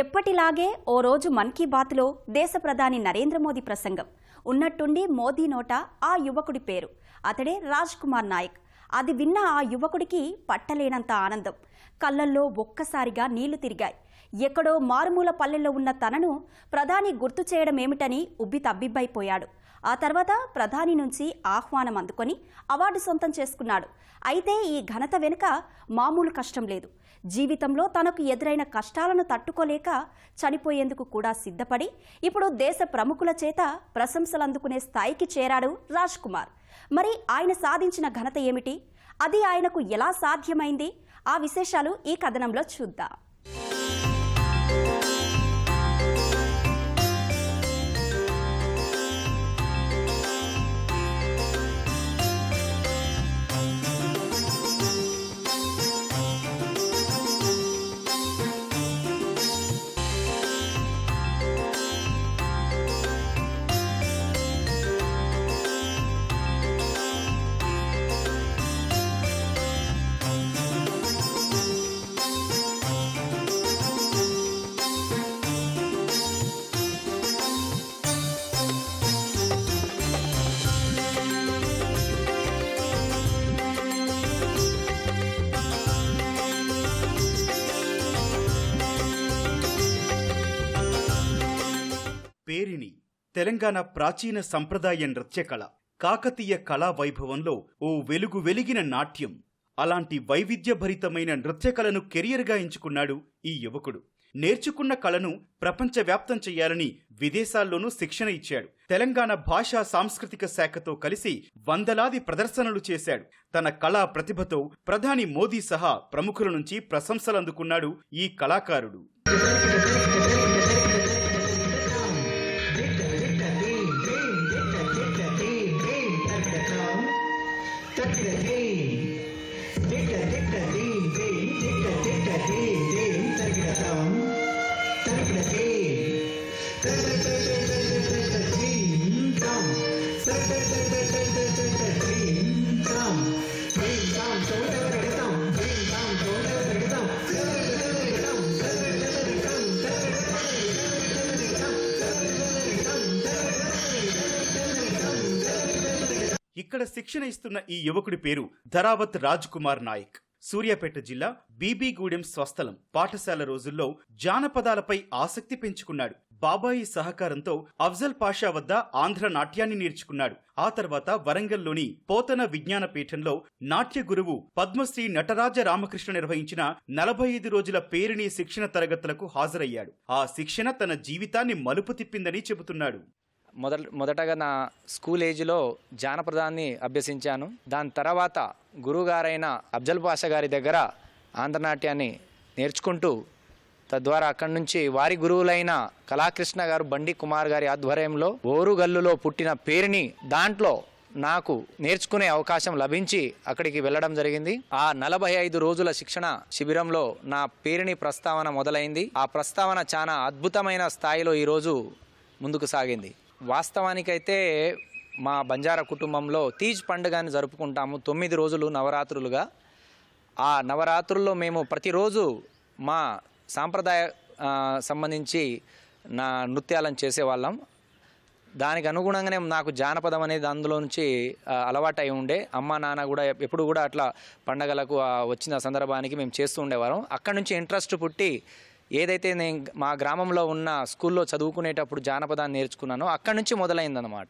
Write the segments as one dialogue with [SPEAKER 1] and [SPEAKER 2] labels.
[SPEAKER 1] ఎప్పటిలాగే ఓ రోజు మన్ కీ బాత్లో దేశ ప్రధాని నరేంద్ర మోదీ ప్రసంగం. ఉన్నట్టుండి మోదీ నోట ఆ యువకుడి పేరు. అతడే రాజ్ కుమార్ నాయక్. అది విన్న ఆ యువకుడికి పట్టలేనంత ఆనందం. కళ్ళల్లో ఒక్కసారిగా నీళ్ళు తిరిగాయి. ఎక్కడో మారుమూల పల్లెల్లో ఉన్న తనను ప్రధాని గుర్తు చేయడం ఏమిటని ఉబ్బి తబ్బిబ్బైపోయాడు. ఆ తర్వాత ప్రధాని నుంచి ఆహ్వానం అందుకొని అవార్డు సొంతం చేసుకున్నాడు. అయితే ఈ ఘనత వెనుక మామూలు కష్టం లేదు. జీవితంలో తనకు ఎదురైన కష్టాలను తట్టుకోలేక చనిపోయేందుకు కూడా సిద్ధపడి ఇప్పుడు దేశ ప్రముఖుల చేత ప్రశంసలు అందుకునే స్థాయికి చేరాడు రాజ్ కుమార్. మరి ఆయన సాధించిన ఘనత ఏమిటి? అది ఆయనకు ఎలా సాధ్యమైంది? ఆ విశేషాలు ఈ కథనంలో చూద్దాం.
[SPEAKER 2] తెలంగాణ ప్రాచీన సంప్రదాయ నృత్య కళ కాకతీయ కళా వైభవంలో ఓ వెలుగు వెలిగిన నాట్యం. అలాంటి వైవిధ్యభరితమైన నృత్యకళను కెరియర్గా ఎంచుకున్నాడు ఈ యువకుడు. నేర్చుకున్న కళను ప్రపంచవ్యాప్తం చేయాలని విదేశాల్లోనూ శిక్షణ ఇచ్చాడు. తెలంగాణ భాషా సాంస్కృతిక శాఖతో కలిసి వందలాది ప్రదర్శనలు చేశాడు. తన కళా ప్రతిభతో ప్రధాని మోదీ సహా ప్రముఖుల నుంచి ప్రశంసలు అందుకున్నాడు ఈ కళాకారుడు. ఇక్కడ శిక్షణ ఇస్తున్న ఈ యువకుడి పేరు ధరావత్ రాజ్ కుమార్ నాయక్. సూర్యాపేట జిల్లా బీబీగూడెం స్వస్థలం పాఠశాల రోజుల్లో జానపదాలపై ఆసక్తి పెంచుకున్నాడు. బాబాయి సహకారంతో అఫ్జల్ పాషా వద్ద ఆంధ్ర నాట్యాన్ని నేర్చుకున్నాడు. ఆ తర్వాత వరంగల్లోని పోతన విజ్ఞాన పీఠంలో నాట్య గురువు పద్మశ్రీ నటరాజ రామకృష్ణ నిర్వహించిన నలభై ఐదు రోజుల పేరిణి శిక్షణ తరగతులకు హాజరయ్యాడు. ఆ శిక్షణ తన జీవితాన్ని మలుపు తిప్పిందని చెబుతున్నాడు.
[SPEAKER 3] మొదట మొదటగా నా స్కూల్ ఏజ్లో జానపదాన్ని అభ్యసించాను. దాని తర్వాత గురువుగారైన అఫ్జల్ పాషా గారి దగ్గర ఆంధ్రనాట్యాన్ని నేర్చుకుంటూ తద్వారా అక్కడి నుంచి వారి గురువులైన కళాకృష్ణ గారు బండి కుమార్ గారి ఆధ్వర్యంలో ఓరుగల్లులో పుట్టిన పేరుని దాంట్లో నాకు నేర్చుకునే అవకాశం లభించి అక్కడికి వెళ్ళడం జరిగింది. ఆ నలభై ఐదు రోజుల శిక్షణ శిబిరంలో నా పేరుని ప్రస్తావన మొదలైంది. ఆ ప్రస్తావన చాలా అద్భుతమైన స్థాయిలో ఈరోజు ముందుకు సాగింది. వాస్తవానికైతే మా బంజారా కుటుంబంలో తీజ్ పండుగని జరుపుకుంటాము తొమ్మిది రోజులు నవరాత్రులుగా. ఆ నవరాత్రుల్లో మేము ప్రతిరోజు మా సాంప్రదాయ సంబంధించి నా నృత్యాలను చేసేవాళ్ళం. దానికి అనుగుణంగానే నాకు జానపదం అనేది అందులో నుంచి అలవాటై ఉండే. అమ్మ నాన్న కూడా ఎప్పుడు కూడా అట్లా పండగలకు వచ్చిన సందర్భానికి మేము చేస్తూ ఉండేవారం అక్కడి నుంచి ఇంట్రెస్ట్ పుట్టి ఏదైతే నేను మా గ్రామంలో ఉన్న స్కూల్లో చదువుకునేటప్పుడు జానపదాన్ని నేర్చుకున్నానో అక్కడి నుంచి మొదలైందనమాట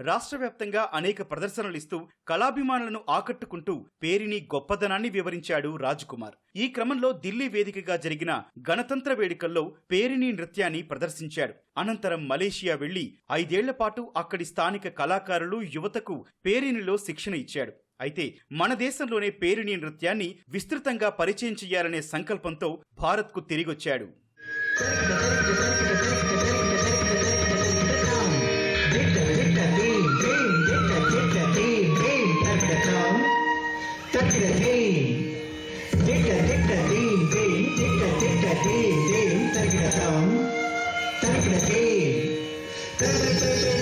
[SPEAKER 2] రాష్ట్ర వ్యాప్తంగా అనేక ప్రదర్శనలు ఇస్తూ కళాభిమానులను ఆకట్టుకుంటూ పేరిని గొప్పదనాన్ని వివరించాడు రాజ్కుమార్. ఈ క్రమంలో ఢిల్లీ వేదికగా జరిగిన గణతంత్ర వేడుకల్లో పేరిని నృత్యాన్ని ప్రదర్శించాడు. అనంతరం మలేషియా వెళ్ళి ఐదేళ్ళ పాటు అక్కడి స్థానిక కళాకారులు యువతకు పేరినిలో శిక్షణ ఇచ్చాడు. అయితే మన దేశంలోనే పేరిణి నృత్యాన్ని విస్తృతంగా పరిచయం చేయాలనే సంకల్పంతో భారత్కు తిరిగొచ్చాడు.
[SPEAKER 4] Dum,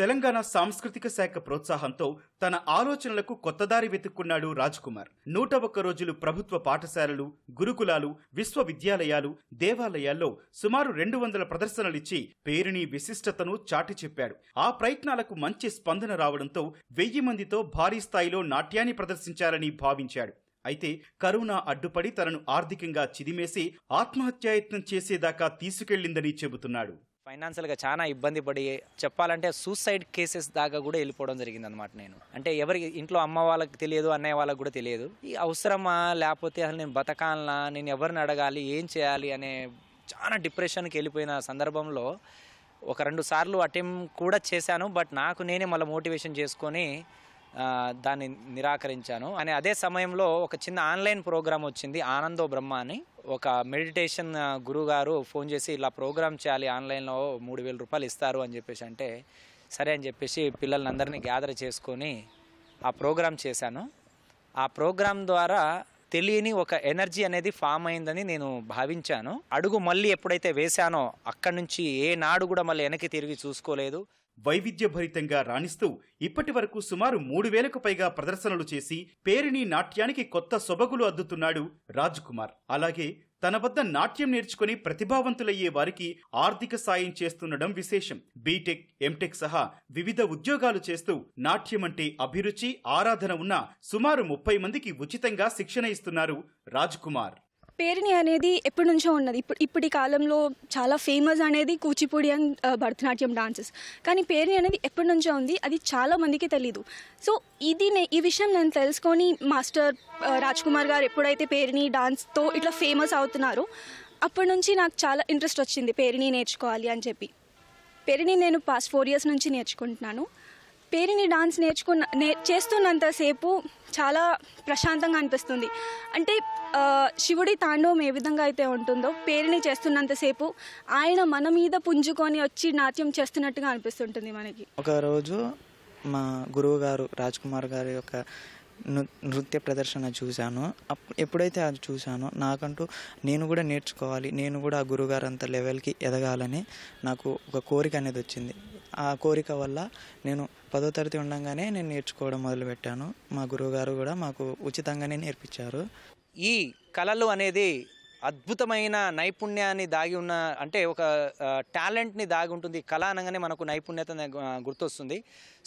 [SPEAKER 2] తెలంగాణ సాంస్కృతిక శాఖ ప్రోత్సాహంతో తన ఆలోచనలకు కొత్తదారి వెతుక్కున్నాడు రాజ్ కుమార్ నూట ఒక్క రోజులు ప్రభుత్వ పాఠశాలలు గురుకులాలు విశ్వవిద్యాలయాలు దేవాలయాల్లో సుమారు రెండు వందల ప్రదర్శనలిచ్చి పేరుని విశిష్టతను చాటి చెప్పాడు. ఆ ప్రయత్నాలకు మంచి స్పందన రావడంతో వెయ్యి మందితో భారీ స్థాయిలో నాట్యాన్ని ప్రదర్శించాలని భావించాడు. అయితే కరోనా అడ్డుపడి తనను ఆర్థికంగా చిదిమేసి ఆత్మహత్యాయత్నం చేసేదాకా తీసుకెళ్ళిందని చెబుతున్నాడు.
[SPEAKER 3] ఫైనాన్షియల్గా చాలా ఇబ్బంది పడి చెప్పాలంటే సూసైడ్ కేసెస్ దాకా కూడా వెళ్ళిపోవడం జరిగింది అనమాట నేను. అంటే ఎవరికి ఇంట్లో అమ్మ వాళ్ళకి తెలియదు అన్నయ్య వాళ్ళకి కూడా తెలియదు. ఈ అవసరమా లేకపోతే అసలు నేను బతకాలనా నేను ఎవరిని అడగాలి ఏం చేయాలి అనే చాలా డిప్రెషన్కి వెళ్ళిపోయిన సందర్భంలో ఒక రెండు సార్లు అటెంప్ట్ కూడా చేశాను. బట్ నాకు నేనే మళ్ళీ మోటివేషన్ చేసుకొని దాన్ని నిరాకరించాను. అని అదే సమయంలో ఒక చిన్న ఆన్లైన్ ప్రోగ్రామ్ వచ్చింది ఆనందో బ్రహ్మ అని ఒక మెడిటేషన్ గురువు గారు ఫోన్ చేసి ఇలా ప్రోగ్రామ్ చేయాలి ఆన్లైన్లో మూడు వేల రూపాయలు ఇస్తారు అని చెప్పేసి అంటే సరే అని చెప్పేసి పిల్లలందరినీ గ్యాదర్ చేసుకొని ఆ ప్రోగ్రామ్ చేశాను. ఆ ప్రోగ్రామ్ ద్వారా తెలియని ఒక ఎనర్జీ అనేది ఫామ్ అయిందని నేను భావించాను. అడుగు మళ్ళీ ఎప్పుడైతే వేశానో అక్కడి నుంచి ఏ నాడు కూడా మళ్ళీ వెనక్కి తిరిగి చూసుకోలేదు.
[SPEAKER 2] వైవిధ్యభరితంగా రాణిస్తూ ఇప్పటి వరకు సుమారు మూడు వేలకు పైగా ప్రదర్శనలు చేసి పేరిణి నాట్యానికి కొత్త సొబగులు అద్దుతున్నాడు రాజ్ కుమార్ అలాగే తన వద్ద నాట్యం నేర్చుకుని ప్రతిభావంతులయ్యే వారికి ఆర్థిక సాయం చేస్తుండడం విశేషం. బీటెక్ ఎంటెక్ సహా వివిధ ఉద్యోగాలు చేస్తూ నాట్యం అంటే అభిరుచి ఆరాధన ఉన్న సుమారు ముప్పై మందికి ఉచితంగా శిక్షణ ఇస్తున్నారు రాజ్ కుమార్
[SPEAKER 4] పేరిణి అనేది ఎప్పటి నుంచో ఉన్నది. ఇప్పుడు ఇప్పటి కాలంలో చాలా ఫేమస్ అనేది కూచిపూడి అండ్ భరతనాట్యం డాన్సెస్. కానీ పేరిణి అనేది ఎప్పటి నుంచో ఉంది అది చాలా మందికి తెలీదు. సో ఇది నే- ఈ విషయం నేను తెలుసుకొని మాస్టర్ రాజ్కుమార్ రాజ్ కుమార్ గారు ఎప్పుడైతే పేరిణి డాన్స్తో ఇట్లా ఫేమస్ అవుతున్నారో అప్పటి నుంచి నాకు చాలా ఇంట్రెస్ట్ వచ్చింది పేరిణి నేర్చుకోవాలి అని చెప్పి. పేరిణి నేను పాస్ట్ ఫోర్ ఇయర్స్ నుంచి నేర్చుకుంటున్నాను. పేరిణి డాన్స్ నేర్చుకున్న నే చేస్తున్నంతసేపు చాలా ప్రశాంతంగా అనిపిస్తుంది. అంటే శివుడి తాండవం ఏ విధంగా అయితే ఉంటుందో పేరుని చేస్తున్నంతసేపు ఆయన మన మీద పుంజుకొని వచ్చి నాట్యం చేస్తున్నట్టుగా అనిపిస్తుంటుంది మనకి.
[SPEAKER 5] ఒక రోజు మా గురువు గారు రాజ్ కుమార్ గారి యొక్క నృ నృత్య ప్రదర్శన చూశాను. అప్- ఎప్పుడైతే అది చూశానో నాకంటూ నేను కూడా నేర్చుకోవాలి నేను కూడా ఆ గురువుగారు అంత లెవెల్కి ఎదగాలని నాకు ఒక కోరిక అనేది వచ్చింది. ఆ కోరిక వల్ల నేను పదో తరగతి ఉండగానే నేను నేర్చుకోవడం మొదలుపెట్టాను. మా గురువుగారు కూడా మాకు ఉచితంగానే నేర్పించారు.
[SPEAKER 3] ఈ కళలు అనేది అద్భుతమైన నైపుణ్యాన్ని దాగి ఉన్న అంటే ఒక టాలెంట్ని దాగి ఉంటుంది. కళ అనగానే మనకు నైపుణ్యత గుర్తొస్తుంది.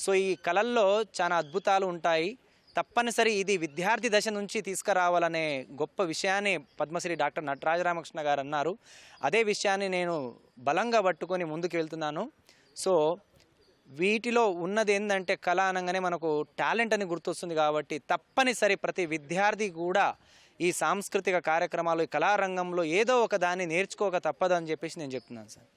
[SPEAKER 3] సో ఈ కళల్లో చాలా అద్భుతాలు ఉంటాయి. తప్పనిసరి ఇది విద్యార్థి దశ నుంచి తీసుకురావాలనే గొప్ప విషయాన్ని పద్మశ్రీ డాక్టర్ నటరాజ రామకృష్ణ గారు అన్నారు. అదే విషయాన్ని నేను బలంగా పట్టుకొని ముందుకు వెళ్తున్నాను. సో వీటిలో ఉన్నది ఏంటంటే కళ అనగానే మనకు టాలెంట్ అని గుర్తొస్తుంది కాబట్టి తప్పనిసరి ప్రతి విద్యార్థి కూడా ఈ సాంస్కృతిక కార్యక్రమాలు ఈ కళారంగంలో ఏదో ఒక దాన్ని నేర్చుకోక తప్పదు అని చెప్పేసి నేను చెప్తున్నాను సార్.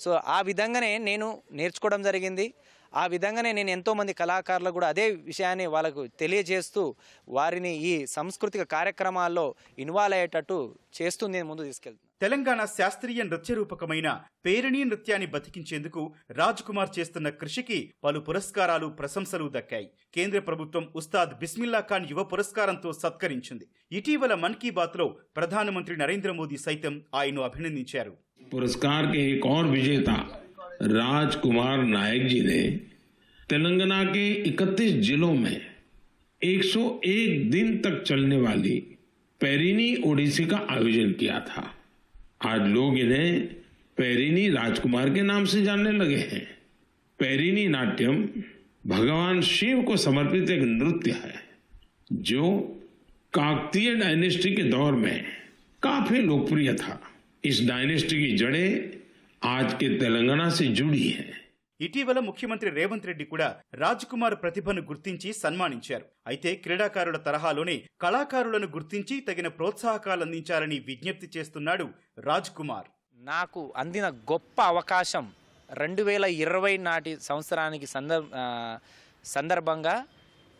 [SPEAKER 3] సో ఆ విధంగానే నేను నేర్చుకోవడం జరిగింది. ఆ విధంగానే నేను ఎంతోమంది కళాకారులకు కూడా అదే విషయాన్ని వాళ్ళకు తెలియజేస్తూ వారిని ఈ సాంస్కృతిక కార్యక్రమాల్లో ఇన్వాల్వ్ అయ్యేటట్టు చేస్తూ నేను ముందు తీసుకెళ్తాను
[SPEAKER 2] తెలంగాణ శాస్త్రీయ నృత్య రూపకమైన పేరిణీ నృత్యాన్ని బతికించేందుకు రాజ్ కుమార్ చేస్తున్న కృషికి పలు పురస్కారాలు ప్రశంసలు దక్కాయి కేంద్ర ప్రభుత్వం ఉస్తాద్ బిస్మిల్లా ఖాన్ యువ పురస్కారంతో సత్కరించింది ఇటీవల మన్ కీ బాత్లో ప్రధానమంత్రి నరేంద్ర మోదీ సైతం ఆయన్ను అభినందించారు
[SPEAKER 6] पुरस्कार के एक और विजेता राजकुमार नायक जी ने तेलंगाना के 31 जिलों में 101 दिन तक चलने वाली पेरिनी ओडिसी का आयोजन किया था आज लोग इन्हें पैरिनी राजकुमार के नाम से जानने लगे हैं। पैरिनी नाट्यम भगवान शिव को समर्पित एक नृत्य है, जो काकतीय डायनेस्टी के दौर में काफ़ी लोकप्रिय था। इस डायनेस्टी की जड़ें आज के तेलंगाना से जुड़ी हैं।
[SPEAKER 2] ఇటీవల ముఖ్యమంత్రి రేవంత్ రెడ్డి కూడా రాజ్ కుమార్ ప్రతిభను గుర్తించి సన్మానించారు. అయితే క్రీడాకారుల తరహాలోనే కళాకారులను గుర్తించి తగిన ప్రోత్సాహకాలు అందించాలని విజ్ఞప్తి చేస్తున్నాడు రాజ్ కుమార్
[SPEAKER 3] నాకు అందిన గొప్ప అవకాశం రెండు వేల ఇరవై నాటి సంవత్సరానికి సందర్భ సందర్భంగా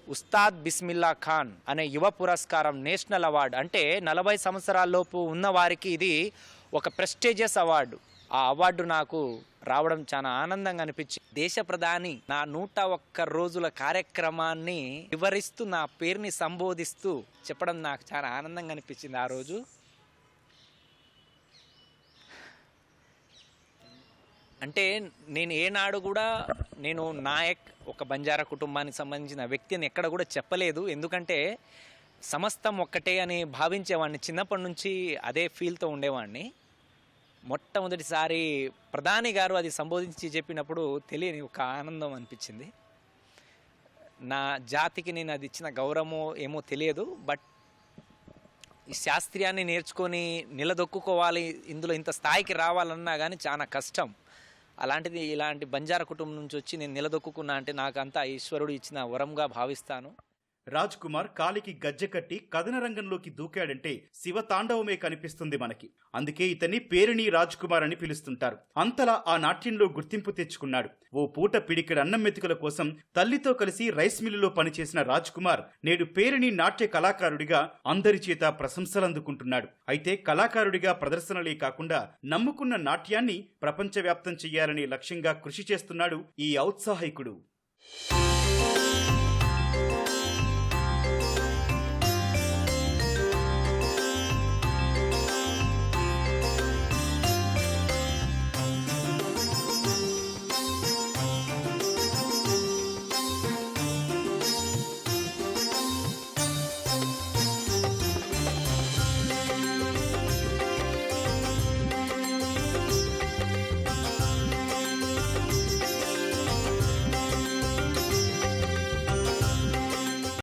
[SPEAKER 3] ఉస్తాద్ బిస్మిల్లా ఖాన్ అనే యువ పురస్కారం నేషనల్ అవార్డు అంటే నలభై సంవత్సరాలలోపు ఉన్న వారికి ఇది ఒక ప్రెస్టేజియస్ అవార్డు. ఆ అవార్డు నాకు రావడం చాలా ఆనందంగా అనిపించి దేశ ప్రధాని నా నూట ఒక్క రోజుల కార్యక్రమాన్ని వివరిస్తూ నా పేరుని సంబోధిస్తూ చెప్పడం నాకు చాలా ఆనందంగా అనిపించింది ఆ రోజు. అంటే నేను ఏనాడు కూడా నేను నాయక్ ఒక బంజారా కుటుంబానికి సంబంధించిన వ్యక్తిని ఎక్కడ కూడా చెప్పలేదు. ఎందుకంటే సమస్తం ఒక్కటే అని భావించేవాడిని. చిన్నప్పటి నుంచి అదే ఫీల్తో ఉండేవాడిని. మొట్టమొదటిసారి ప్రధాని గారు అది సంబోధించి చెప్పినప్పుడు తెలియని ఒక ఆనందం అనిపించింది. నా జాతికి నేను అది ఇచ్చిన గౌరవమో ఏమో తెలియదు బట్ ఈ శాస్త్రీయాన్ని నేర్చుకొని నిలదొక్కుకోవాలి ఇందులో ఇంత స్థాయికి రావాలన్నా కానీ చాలా కష్టం. అలాంటిది ఇలాంటి బంజారా కుటుంబం నుంచి వచ్చి నేను నిలదొక్కున్నా అంటే నాకు అంతా ఈశ్వరుడు ఇచ్చిన వరంగా భావిస్తాను.
[SPEAKER 2] రాజ్ కుమార్ కాలికి గజ్జె కట్టి కథన రంగంలోకి దూకాడంటే శివ తాండవమే కనిపిస్తుంది మనకి. అందుకే ఇతన్ని పేరిణి రాజ్ కుమార్ అని పిలుస్తుంటారు. అంతలా ఆ నాట్యంలో గుర్తింపు తెచ్చుకున్నాడు. ఓ పూట పిడికిడ అన్నం మెతుకుల కోసం తల్లితో కలిసి రైస్ మిల్లులో పనిచేసిన రాజ్ కుమార్ నేడు పేరిణి నాట్య కళాకారుడిగా అందరి చేత ప్రశంసలందుకుంటున్నాడు. అయితే కళాకారుడిగా ప్రదర్శనలే కాకుండా నమ్ముకున్న నాట్యాన్ని ప్రపంచవ్యాప్తం చెయ్యాలనే లక్ష్యంగా కృషి చేస్తున్నాడు ఈ ఔత్సాహికుడు.